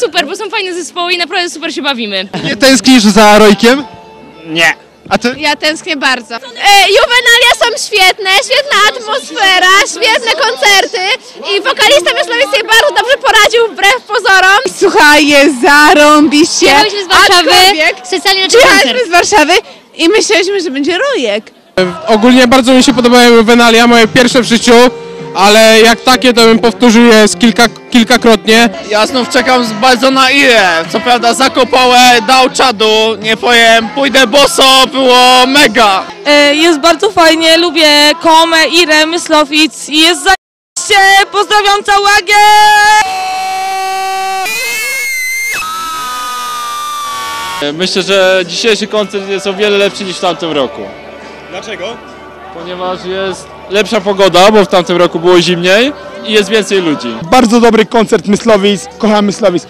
super, bo są fajne zespoły i naprawdę super się bawimy. Nie tęsknisz za Rojkiem? Nie. A ty? Ja tęsknię bardzo. E, juwenalia są świetne, świetna atmosfera, świetne koncerty i wokalista sobie bardzo dobrze poradził wbrew pozorom. Słuchaj, jest zarąbiście. Przyjechałyśmy z Warszawy Aczkolwiek specjalnie na ten koncert. Przyjechaliśmy z Warszawy i myśleliśmy, że będzie rojek. Ogólnie bardzo mi się podobają Venalia, moje pierwsze w życiu, ale jak takie to bym powtórzył je z kilka, kilkakrotnie. Ja znów czekam bardzo na Irę. Co prawda zakopałe, dał czadu, nie powiem, pójdę boso, było mega. E, Jest bardzo fajnie, lubię Komę, Irę, Myslowic i jest zajebiście! Pozdrawiam całagę! Myślę, że dzisiejszy koncert jest o wiele lepszy niż w tamtym roku. Dlaczego? Ponieważ jest lepsza pogoda, bo w tamtym roku było zimniej i jest więcej ludzi. Bardzo dobry koncert Myslowic, kocham Myslowic.